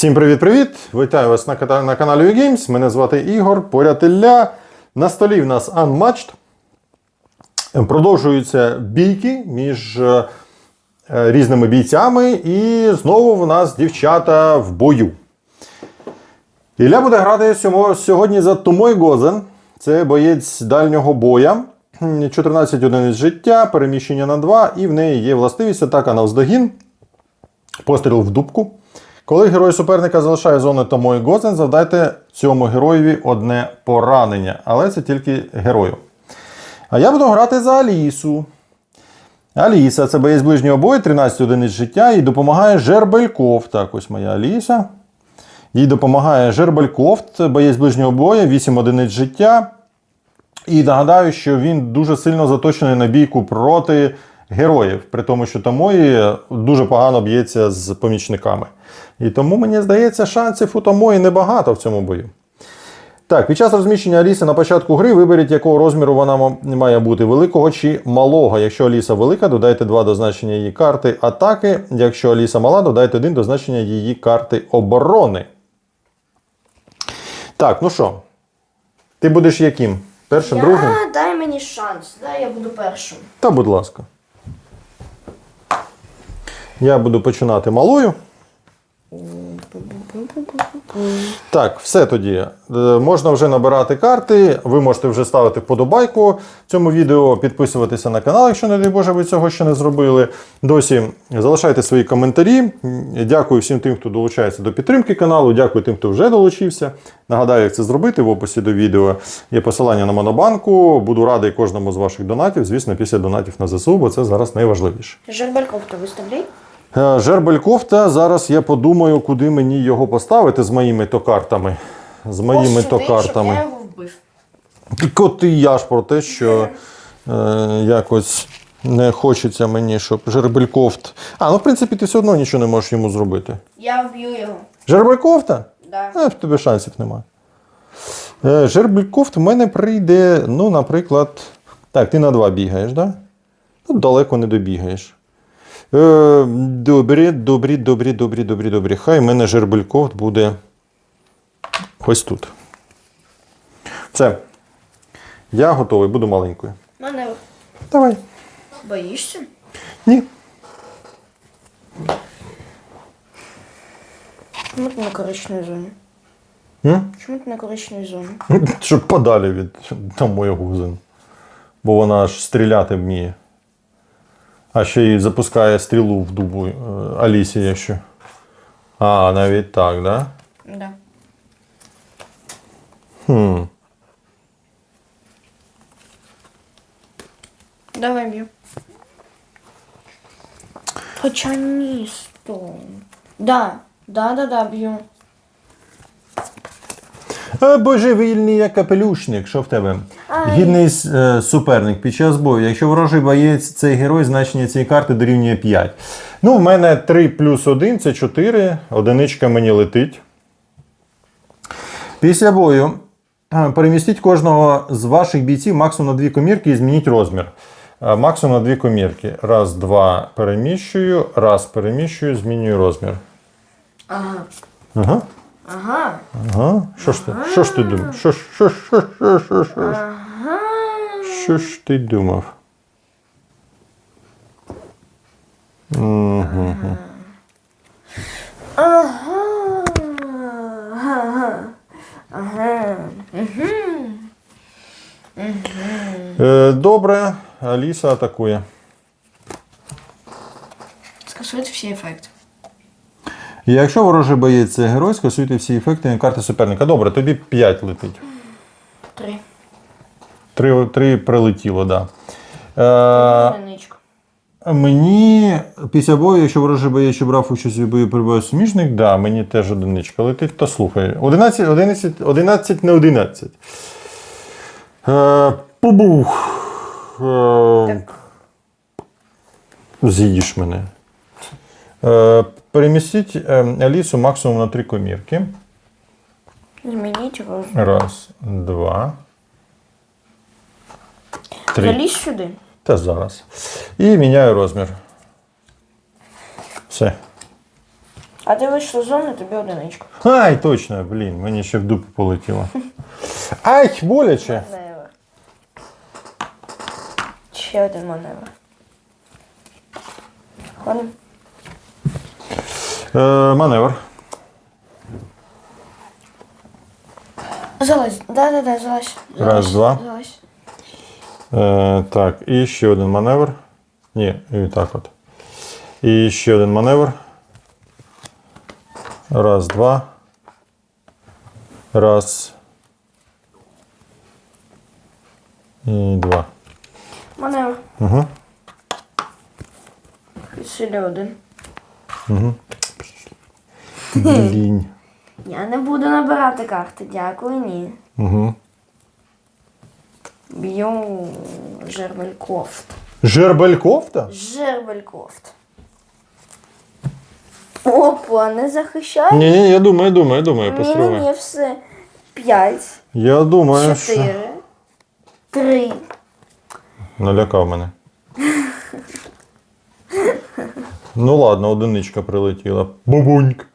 Всім привіт-привіт! Вітаю вас на, на каналі UGames. Мене звати Ігор, поряд Ілля. На столі в нас Unmatched. Продовжуються бійки між е, різними бійцями, і знову в нас дівчата в бою. Ілля буде грати сьогодні за Томой Гозен. Це боєць дальнього боя. 14 одиниць життя, переміщення на 2, і в неї є властивість атака на вздогін, постріл в дубку. Коли герой суперника залишає зону Томой Гозен, завдайте цьому героєві одне поранення. Але це тільки герою. А я буду грати за Алісу. Аліса це боєць ближнього бою, 13 одиниць життя, і допомагає Жербельков. Так, ось моя Аліса. Їй допомагає Жербелькофт, боєць ближнього бою, 8 одиниць життя. І нагадаю, що він дуже сильно заточений на бійку проти героїв, при тому, що Томої дуже погано б'ється з помічниками. І тому, мені здається, шансів у Томої небагато в цьому бою. Так, під час розміщення Аліси на початку гри виберіть, якого розміру вона має бути великого чи малого. Якщо Аліса велика, додайте 2 до значення її карти атаки. Якщо Аліса мала, додайте 1 до значення її карти оборони. Так, ну що, ти будеш яким? Першим, Я другим? дай мені шанс, дай я буду першим. Та, будь ласка. Я буду починати малою. Так, все тоді. Е, Можна вже набирати карти. Ви можете вже ставити вподобайку цьому відео, підписуватися на канал, якщо, не дай Боже, ви цього ще не зробили. Досі залишайте свої коментарі. Дякую всім тим, хто долучається до підтримки каналу. Дякую тим, хто вже долучився. Нагадаю, як це зробити. В описі до відео є посилання на монобанку. Буду радий кожному з ваших донатів. Звісно, після донатів на ЗСУ, бо це зараз найважливіше. Жербальков, то виставляй. Е, Жербелькофта. Зараз я подумаю, куди мені його поставити з моїми то картами. З моїми то картами. Я його вбив. От і я ж про те, що е, якось не хочеться мені, щоб Жербелькофт. А, ну в принципі, ти все одно нічого не можеш йому зробити. Я вб'ю його. Жербелькофта? Да. А, в тебе шансів немає. Е, Жербелькофт в мене прийде, ну, наприклад. Так, ти на два бігаєш, так? Да? Ну, далеко не добігаєш. Е, добрі, добрі, добрі, добрі, добрі, добрі. Хай мене Жербелькофт буде ось тут. Все. Я готовий, буду маленькою. Мене Давай. боїшся? Ні. Чому ти на коричневій зоні? М? Чому ти на коричневій зоні? Щоб подалі від там моєї гузин. Бо вона аж стріляти вміє. А ще й запускає стрілу в дубу е, Алісі, якщо. А, навіть так, да? Да. Хм. Давай б'ю. Хоча ні, сто. Да, да, да, да, б'ю. Е, Божевільний як капелюшник, що в тебе? Гідний е, суперник під час бою. Якщо ворожий боєць цей герой, значення цієї карти дорівнює 5. Ну, в мене 3 плюс 1 це 4. Одиничка мені летить. Після бою е, перемістіть кожного з ваших бійців максимум на 2 комірки і змініть розмір. Е, Максимум на 2 комірки. Раз, два переміщую, раз переміщую, змінюю розмір. Ага. Ага. Ага. Ага. Що ж ти? Що ж ти думав? Що, ж- що, ж- що, ж- що, ж- що, ж- що, ж- Ага. що ж ти думав? Мгм. Ага. Ага. Ага. Е, Добре, Аліса атакує. Скасуйте всі ефекти. І Якщо ворожий боєць це герой, скасуйте всі ефекти на карти суперника. Добре, тобі 5 летить. Три. 3, 3 прилетіло, так. Да. Е, Одиничка. Мені після бою, якщо ворожий боєць, що брав участь у бою перебуває суміжник, да, мені теж одиничка летить, то слухай. 11, 11, 11 не 11. Е, пубух. Е. З'їж мене. Е, перемістіть е, Алісу максимум на 3 комірки. Змініть розмір. Раз, два. Три. Залізь сюди. Та зараз. І міняю розмір. Все. А ти вийшла з зони, тобі одиничка. Ай, точно, блін, мені ще в дупу полетіло. Ай, боляче. Маневр. Ще один маневр. Ходимо. Е, маневр. Залазь. Да-да-да, залазь. Раз, два. Залазь. Е, так, і ще один маневр. Ні, і так от. І ще один маневр. Раз, два. Раз. І два. Маневр. Угу. Ще один. Блінь. Я не буду набирати карти, дякую, ні. Угу. Б'ю Жербелькофт. Жербелькофта? Жербелькофт. Опа, не захищай. Ні, ні, я думаю, думаю, думаю, Ні, постривай. ні, все. П'ять, Я думаю, що. чотири, три. Налякав мене. Ну ладно, одиничка прилетіла. Бабуньк.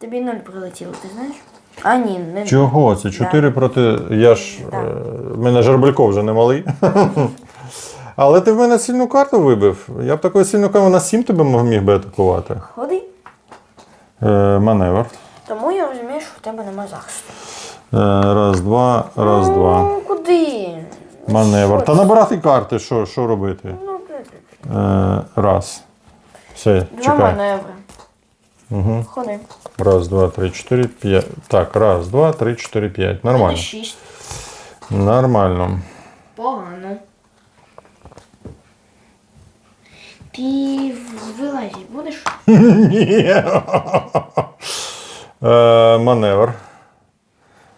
Тобі нуль прилетіло, ти знаєш? А ні, не Чого? Це 4 проти. Я ж. Да. е, мене Жербелько вже не малий. Але ти в мене сильну карту вибив. Я б такою сильну карту на 7 тебе міг би атакувати. Ходи. Е, маневр. Тому я розумію, що в тебе нема захисту. Е, раз, два, раз, два. Ну, куди? Маневр. Що Та набирати карти, що, що робити? Ну, Е, раз. Все, Два чекай. маневри. Угу. Ходи. Раз, два, три, чотири, п'ять. Так, раз, два, три, чотири, п'ять. Нормально. шість. Нормально. Погано. Ти вилазити будеш? Ні. Е, маневр.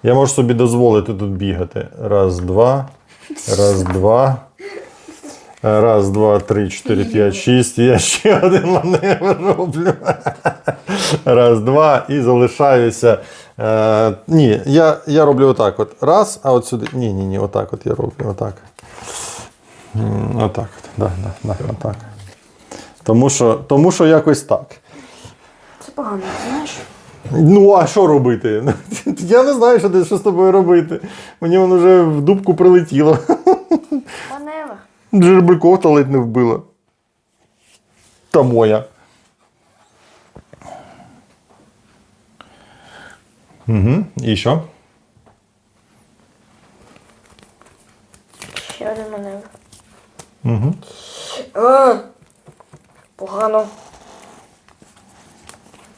Я можу собі дозволити тут бігати. Раз, два. Раз, два. Раз, два, три, чотири, п'ять, шість. І Я ще один маневр роблю. Раз, два. І залишаюся. Е, ні, я, я роблю отак. От. Раз, а от сюди. Ні, ні, ні, отак от я роблю. Отак. Отак. От. Да, да, да, отак. Тому що, тому що якось так. Це погано, знаєш? Ну, а що робити? Я не знаю, що, ти- що з тобою робити. Мені воно вже в дубку прилетіло. Маневр. Джербриков та ледь не вбила. Та моя. Угу. І що? Ще один маневр. Угу. А, погано.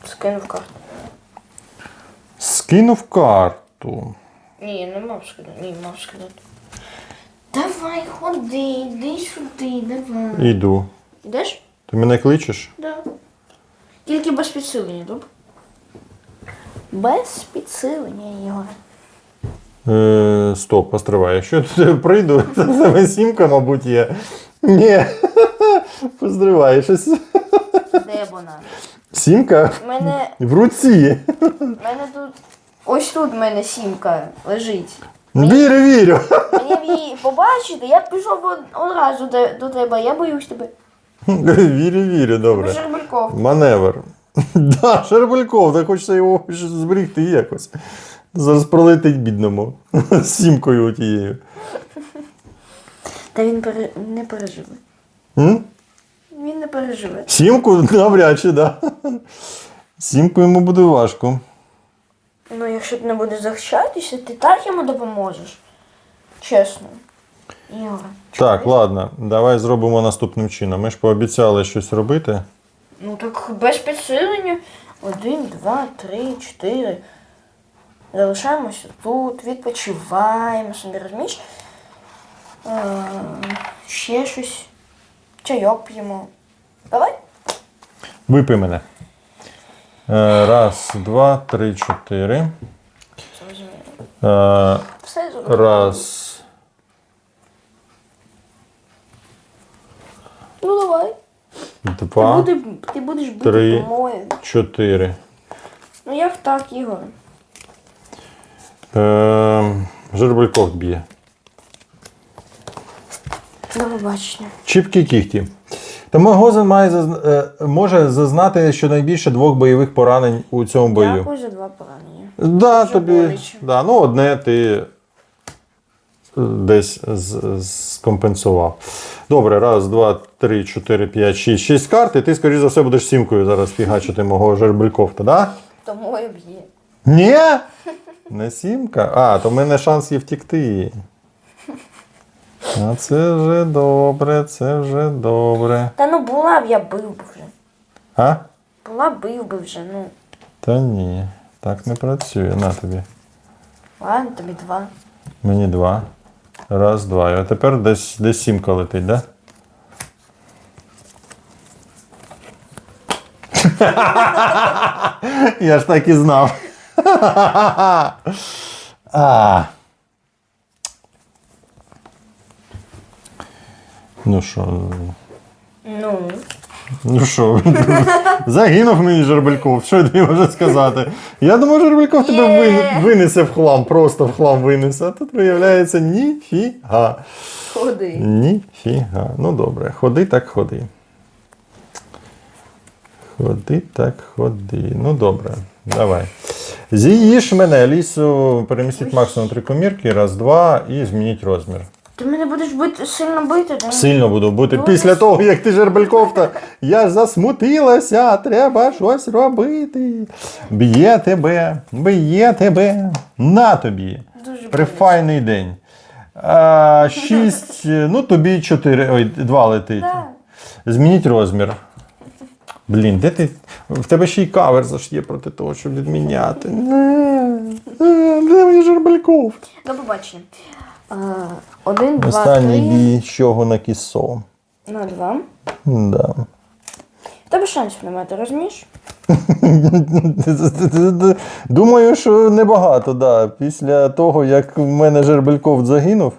Скинув карту. Скинув карту. Ні, не мав скидати. Ні, мав скидати. Давай, ходи, йди сюди, давай. Іду. Ідеш? Ти мене кличеш? Да. Тільки без підсилення, добре? Без підсилення, Ігор. Е, стоп, постривай. Якщо я туди прийду, то в тебе сімка, мабуть, є. Ні. Постривай, щось. Де вона? Сімка мене, в руці. в мене тут. Ось тут в мене сімка лежить. Вірю, вірю. Мені б її побачити, я б пішов би одразу до, до тебе, я боюсь тебе. Вірю, вірю, добре. Жербельков. Маневр. Да, Шербельков, так хочеться його зберігти якось. Зараз пролетить бідному. З сімкою тією. Та він пере... не переживе. М? Він не переживе. Сімку навряд чи, да. Сімку йому буде важко. Ну, якщо ти не будеш захищатися, ти так йому допоможеш. Чесно. Ігор. Так, ладно, давай зробимо наступним чином. Ми ж пообіцяли щось робити. Ну так без підсилення. Один, два, три, чотири. Залишаємося тут, відпочиваємо собі, розумієш? Е, ще щось. Чайок п'ємо. Давай. Випий мене. Е, Раз, два, три, чотири. Е, Все зрозуміло. Раз, Ну давай. Ти, два, буде, ти будеш бити три. по чотири. Ну як так, Ігор? Е, Жербельков б'є. До побачення. Чіпкі кіхті. Тому Гозен має зазна- е, може зазнати щонайбільше двох бойових поранень у цьому бою. Дякую за два поранення. Да, Дуже тобі. боляче. Да, ну, одне ти десь з- скомпенсував. Добре, раз, два, три, чотири, п'ять, шість, шість карт, і ти, скоріш за все, будеш сімкою зараз фігачити мого жербелькофта, да? Тому і б'є. Ні? Не сімка? А, то в мене шанс є втікти. А це вже добре, це вже добре. Та ну була б, я бив би вже. А? Була б, бив би вже, ну. Та ні, так не працює. На тобі. Ладно, тобі два. Мені два. Раз, два. А тепер десь, десь сімка летить, да? Я ж так і знав. а. Ну що, Ну. ну що, загинув мені Жербельков, що я тобі можу сказати? Я думав, Жербельков тебе винесе в хлам, просто в хлам винесе, а тут виявляється ніфіга. Ходи. Ніфіга. Ну добре, ходи так ходи. Ходи так ходи. Ну добре, давай. З'їж мене, лісу, перемістіть максимум три комірки, раз, два, і змініть розмір. Ти мене будеш бити, сильно бити, да? Сильно буду бути. Ну, Після того, як ти жербельков-то, я ж засмутилася, треба щось робити. Б'є тебе, б'є тебе. На тобі. Дуже Прифайний день. А, шість, ну тобі чотири, ой, два летить. Да. Змініть розмір. Блін, де ти? В тебе ще й кавер є проти того, щоб відміняти. Не, Де мені жербельков? До побачення. А, один, два, Останній три. бій, чого на кісо. На два. Да. В тебе шансів немає, ти розумієш? Думаю, що небагато, да. Після того, як в мене Жербельков загинув,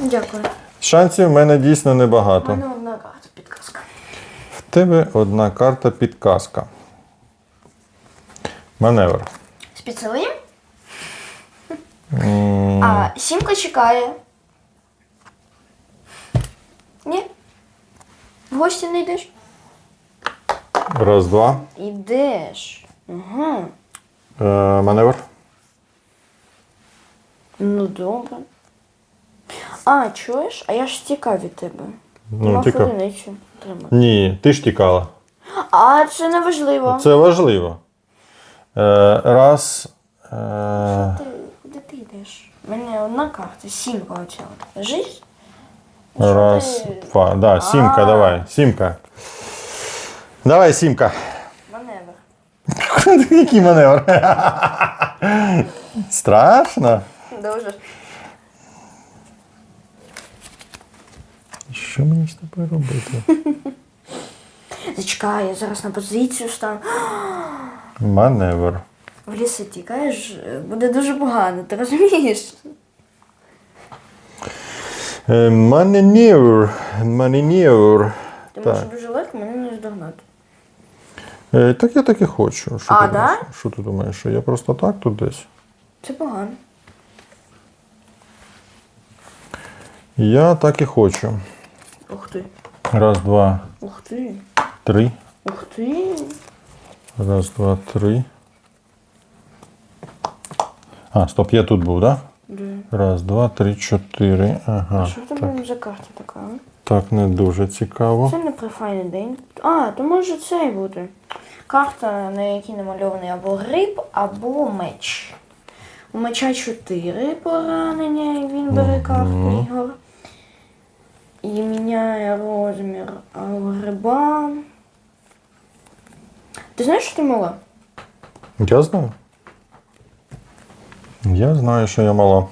Дякую. шансів в мене дійсно У небагато. мене одна карта підказка. В тебе одна карта підказка. Маневр. Спецовий. М, А сімка чекає. Ні? В гості не йдеш? Раз, два. Ідеш. Ага. Е, маневр. Ну добре. А, чуєш? А я ж тікав від тебе. Ну, Мав тікав. одиницю тримати. Ні, ти ж тікала. А, це не важливо. Це важливо. Е, раз. Е, Ти, куди ти йдеш? У мене одна карта, сімка оця. от. Жизнь? раз, ти? два. Да, сімка, А. давай. Сімка. Давай, сімка. Маневр. Який маневр? Страшно. Дуже. Що мені з тобою робити? Зачекай, я зараз на позицію стану. Маневр. В ліси тікаєш, буде дуже погано, ти розумієш? Е, Маневр. Маневр. Ти Так. можеш дуже легко мене не здогнати. Е, Так я так і хочу. Що А, ти да? думаєш? Що ти думаєш? Що я просто так тут десь? Це погано. Я так і хочу. Ух ти. Раз, два, Ух ти. три. Ух ти. Раз, два, три. А, стоп, я тут був, так? Де? Да? Раз, два, три, чотири. Ага. Що в тебе за карта така? а? Так, не дуже цікаво. Це не прифайний день. А, то може цей бути. Карта, на якій намальований або гриб, або меч. У меча 4 поранення, і він бере карту ігор. І міняє розмір а у гриба. Ти знаєш, що ти мала? Я знаю. Я знаю, що я мала.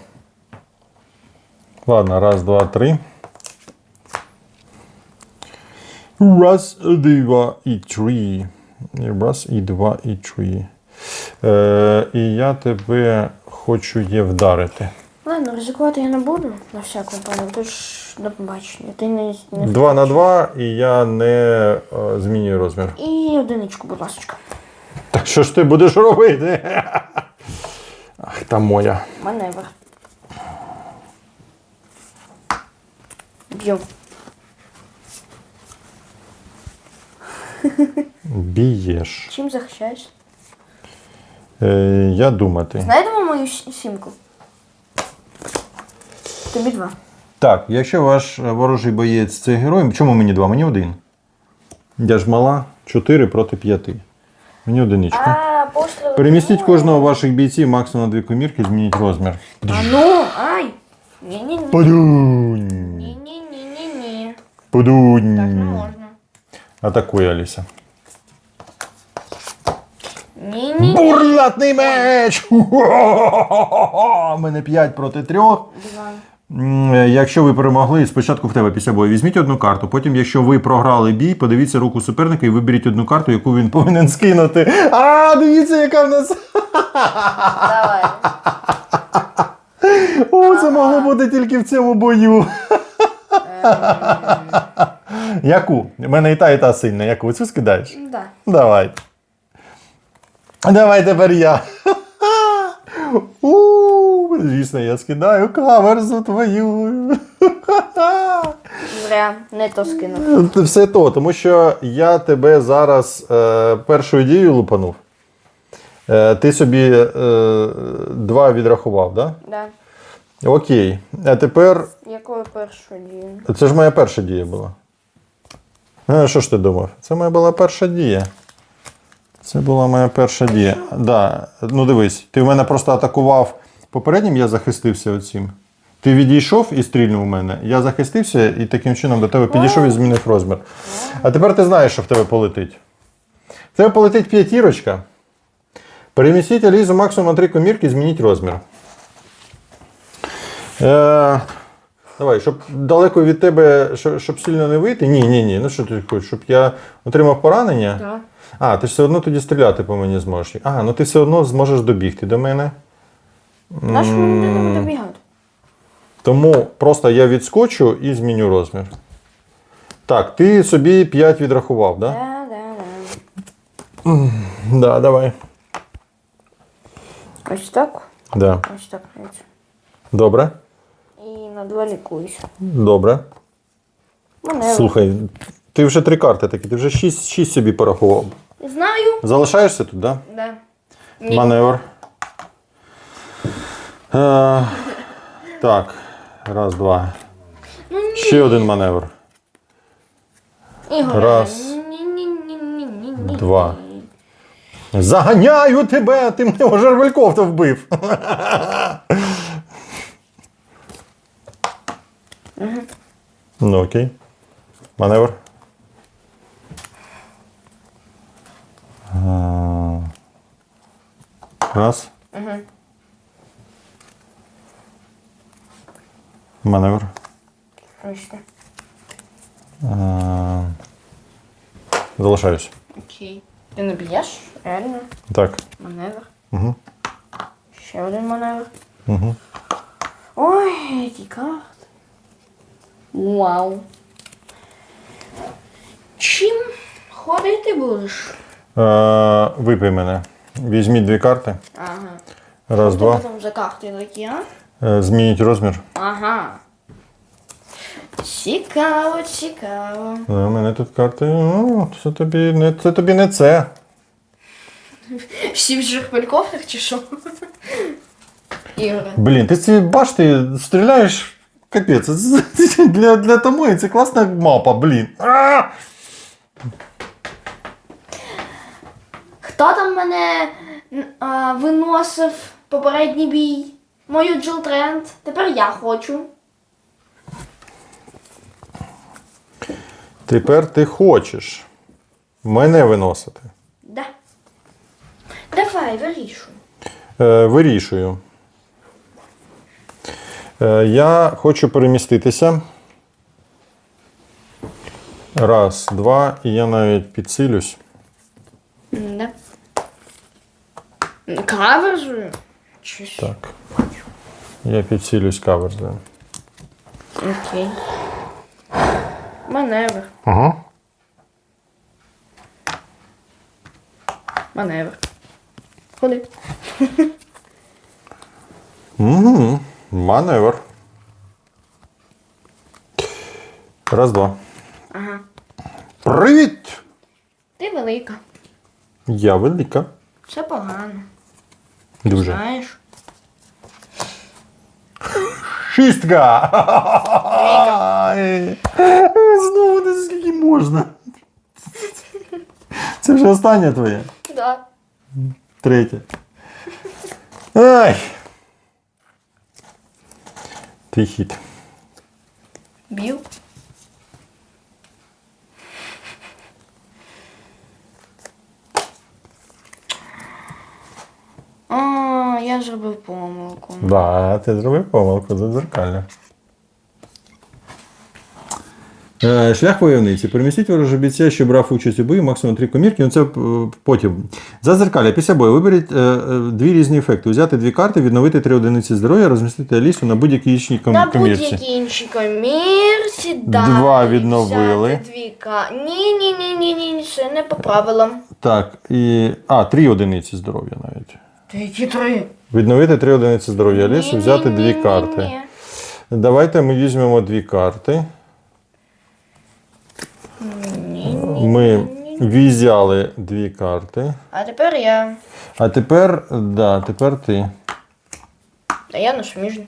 Ладно, раз, два, три. Раз, два і три. Раз, і два, і три. Е, і я тебе хочу є вдарити. Ладно, ризикувати я не буду на всяку пану, тож до побачення. Ти не, не Два на два, і я не е, змінюю розмір. І одиничку, будь ласка. Так що ж ти будеш робити? Ах, та моя. Маневр. Б'ю. Б'єш. Чим захищаєшся? Е, я думати. Знайдемо мою с- сімку. Тобі два. Так, якщо ваш е, ворожий боєць це герой, чому мені два? Мені один. Я ж мала 4 проти 5. Мені одиничка. Перемістіть кожного ваших бійців максимум на дві комірки, змініть розмір. А ну, ай! Ні-ні-ні. Подунь. Ні-ні-ні-ні-ні. Так не Подунь. можна. Атакує Аліса. Ні-ні. Бурлатний меч! У мене 5 проти 3. Два. Якщо ви перемогли, спочатку в тебе після бою візьміть одну карту. Потім, якщо ви програли бій, подивіться руку суперника і виберіть одну карту, яку він повинен скинути. А, дивіться, яка в нас. Давай. О, це могло бути тільки в цьому бою. Яку? У мене і та, і та сильна. Яку цю скидаєш? Да. Давай. Давай тепер я. У, Звісно, я скидаю каверзу твою. Зря, не то скинув. Все то, тому що я тебе зараз е, першою дією лупанув. Е, ти собі е, два відрахував, так? Да. Да? Окей. А тепер. Якою першою дією? Це ж моя перша дія була. А, що ж ти думав? Це моя була перша дія. Це була моя перша дія. Да. Ну дивись, ти в мене просто атакував попереднім, я захистився оцім. Ти відійшов і стрільнув у мене. Я захистився і таким чином до тебе підійшов і змінив розмір. А тепер ти знаєш, що в тебе полетить. В тебе полетить п'ятірочка. Перемістіть Алізу максимум на три комірки, змініть розмір. Е, давай, щоб далеко від тебе, щоб, щоб сильно не вийти. Ні, ні, ні. Ну що ти хочеш, щоб я отримав поранення? Так. А, ти ж все одно тоді стріляти по мені зможеш. А, ну ти все одно зможеш добігти до мене. Наш ми будемо добігати. Тому просто я відскочу і зміню розмір. Так, ти собі 5 відрахував, так? Да? Да, да, да. Да, давай. Ось так. Да. Ось так. Добре. І на два лікуюся. Добре. Мене. Слухай, ти вже три карти такі, ти вже 6, 6 собі порахував. Знаю. Залишаєшся тут, так? Да? Да. Ні. Маневр. Е, так. Раз, два. Ну. Ще один маневр. Ігор. Раз. Два. Заганяю тебе! Ти мене жервельков то вбив. Ну окей. Маневр. А, Раз. Маневр. Так. А, Залишаюсь. Окей. Ти не б'єш? Реально? Так. Маневр. Угу. Ще один маневр. Угу. Ой, які карти. Вау. Чим ходити будеш? Е, випий мене. Візьміть дві карти. Ага. Раз, Що два. там за карти такі, а? Е, Змініть розмір. Ага. Цікаво, цікаво. Е, У мене тут карти. Ну, це тобі не це тобі не це. Всі в жерпелькофтах чи що? Ігоре. Блін, ти ці башти стріляєш. Капець, для, для Томої це класна мапа, блін. А! Хто там мене а, виносив попередній бій? Мою Джил Тренд. Тепер я хочу. Тепер ти хочеш мене виносити. Да. Давай, вирішуй. Е, вирішую. Е, я хочу переміститися. Раз, два, і я навіть підсилюсь. Да. Каверзую? Чи що? Так. Я підсилюсь каверзою. Окей. Маневр. Ага. Маневр. Ходи. Угу. Маневр. Раз, два. Ага. Привіт! Ти велика. Я велика. Це погано. Дуже. Знаєш? Шістка! Ай. Знову не скільки можна. Це вже останнє твоє. Да. Третє. Ай. Твій хід. Б'ю. Я зробив помилку. Да, ти зробив помилку за дзеркальне. Е, Шлях войовниці. Перемістіть ворожого бійця, що брав участь у бою, максимум три комірки. Ну це е, потім. За дзеркалля. Після бою виберіть е, е, дві різні ефекти. Взяти дві карти, відновити три одиниці здоров'я, розмістити Алісу на будь-якій іншій ком- На будь-якій іншій комірці, да. Два відновили. Взяти дві ка... Ні, ні, ні, ні, ні, ні, це не по правилам. Так, і. А, три одиниці здоров'я навіть. Та які три? Відновити три одиниці здоров'я Алісу, Ні, взяти ні, дві карти. ні. Давайте ми візьмемо дві карти. Ні, ні, Ми ні, ні. візяли дві карти. А тепер я. А тепер, да, тепер ти. Та я не суміжний.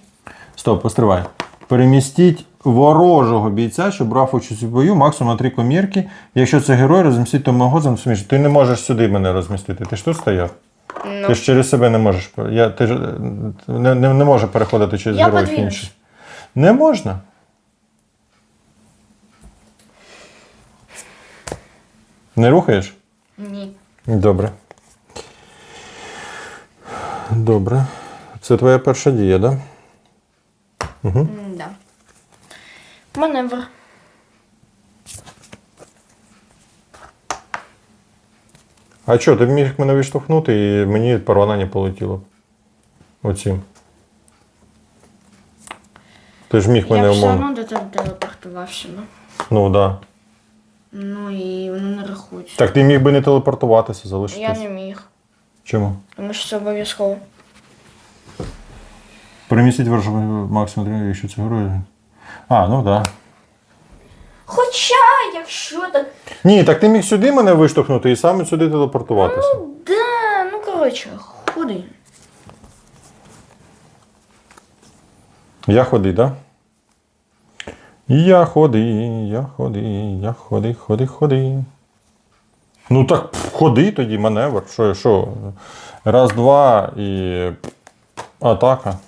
Стоп, постривай. Перемістіть ворожого бійця, що брав участь у бою, максимум на три комірки. Якщо це герой, розмістіть того за сміж. Ти не можеш сюди мене розмістити. Ти ж тут стояв? Ну, Ти ж через себе не можеш. Я, ти ж не, не, не може переходити через Я героїв подвинусь. інших. Не можна. Не рухаєш? ні. Добре. Добре. Це твоя перша дія, так? Да? М, Да. Маневр. А що, ти міг мене відштовхнути і мені поранення полетіло. Оцім. Ти ж міг мене я все умовно. одно до тебе телепортувався. Ну. Ну так. Да. ну і воно не рахується. Так ти міг би не телепортуватися, залишитись. Я не міг. Чому? Тому що це обов'язково. Перемістіть ворожого максимум якщо це герой. А, ну так. Да. Хоча, якщо так. Ні, так ти міг сюди мене виштовхнути і саме сюди телепортуватися. Ну да, ну коротше, ходи. Я ходи, да? Я ходи, я ходи, я ходи, ходи, ходи. Ну так ходи тоді, маневр. Що, що? Раз, два і атака.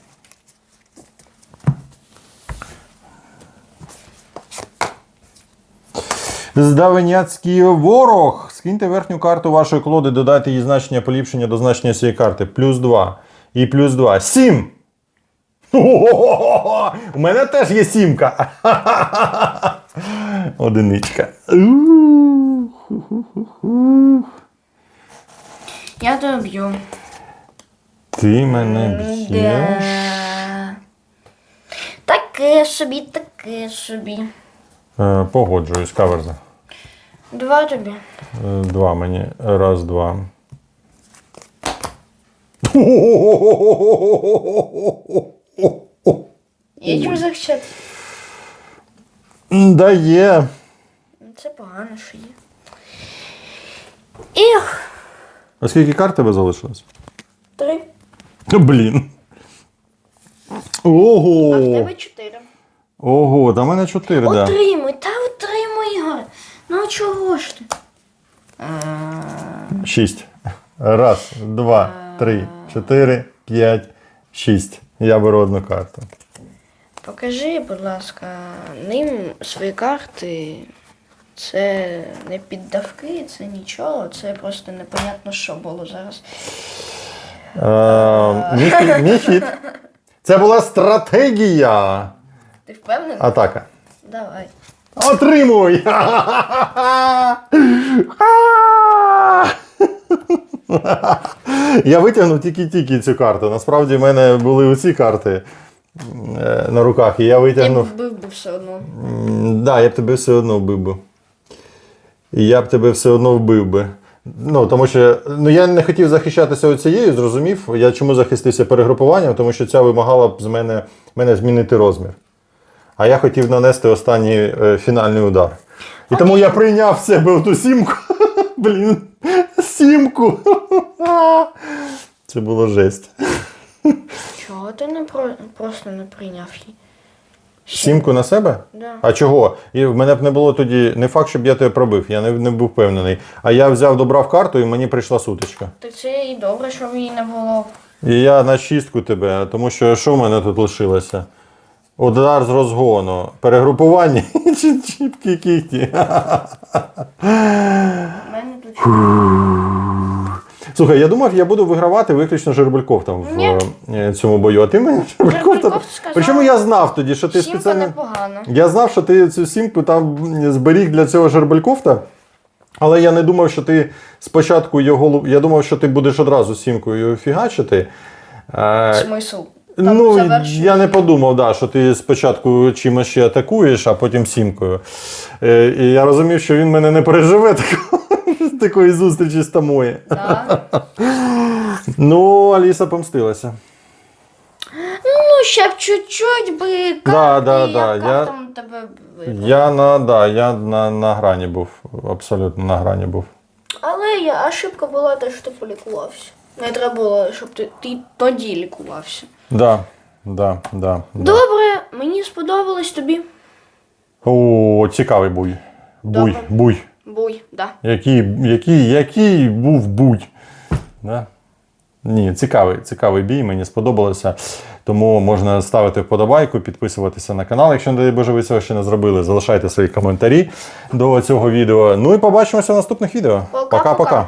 Здавеняцький ворог. Скиньте верхню карту вашої колоди, додайте її значення поліпшення до значення цієї карти. Плюс 2. І плюс 2. 7. У мене теж є сімка. Одиничка. Я тебе б'ю. Ти мене б'єш. Таке собі, таке собі. Е, Погоджуюсь, каверза. Два тобі. Е, Два мені. Раз, два. Є чим захищати? Да є. Це погано, що є. Ех, А скільки карт тебе залишилось? три. Ну, Блін. А в тебе чотири. Ого, та в мене чотири, да. Отримуй, та. Ну чого ж ти? Шість. Раз, два, три, чотири, п'ять, шість. Я беру одну карту. Покажи, будь ласка, ним свої карти. Це не піддавки, це нічого, це просто непонятно, що було зараз. Е, мій, хід- мій хід. Це була стратегія. Ти впевнений? Атака. Давай. Отримуй! Я витягнув тільки-тільки цю карту. Насправді в мене були оці карти е, на руках, і я Я витягнув. вбив би все одно. Да, я б тебе все одно вбив би. І я б тебе все одно вбив би. Ну, тому що ну, я не хотів захищатися оцією, зрозумів. Я чому захистився перегрупуванням, тому що ця вимагала б з мене, мене змінити розмір. А я хотів нанести останній е, фінальний удар. І тому я прийняв в себе ту сімку. Блін, сімку. Це було жесть. Чого ти не про... просто не прийняв її? Сімку на себе? Да. А чого? І в мене б не було тоді не факт, щоб я тебе пробив, я не, не був впевнений. А я взяв, добрав карту і мені прийшла сутичка. Так це і добре, щоб її не було. І я на шістку тебе, тому що що в мене тут лишилося? Удар з розгону, перегрупування чи чіпкі кіхті. Мене. Слухай, я думав, я буду вигравати виключно Жербельков там в е, цьому бою. А ти мені Жербельков там. Сказав, Причому я знав тоді, що ти Сімка спеціально. непогано. Я знав, що ти цю сімку там зберіг для цього Жербелькофта. Але я не думав, що ти спочатку його. лу- Я думав, що ти будеш одразу сімкою фігачити. Е, Смисл. Ну, завершує. я не подумав, да, що ти спочатку чимось ще атакуєш, а потім сімкою. Е, і я розумів, що він мене не переживе такого, такої зустрічі з Тамої. Да. Ну, Аліса помстилася. Ну, ще б чуть-чуть би Да, карти, да, як да, я- тебе. Я на, да, я на, на грані був. Абсолютно на грані був. Але я ошибка була те, що ти полікувався. Не треба було, щоб ти, ти тоді лікувався. Да, да, да, да. Добре, мені сподобалось тобі. О, цікавий буй. Буй, Добре. буй. Буй, да. Який, який, який був буй. Да? Ні, цікавий, цікавий бій, мені сподобалося. Тому можна ставити вподобайку, підписуватися на канал, якщо, не дай Боже, ви цього ще не зробили. Залишайте свої коментарі до цього відео. Ну і побачимося в наступних відео. Пока-пока. Пока-пока.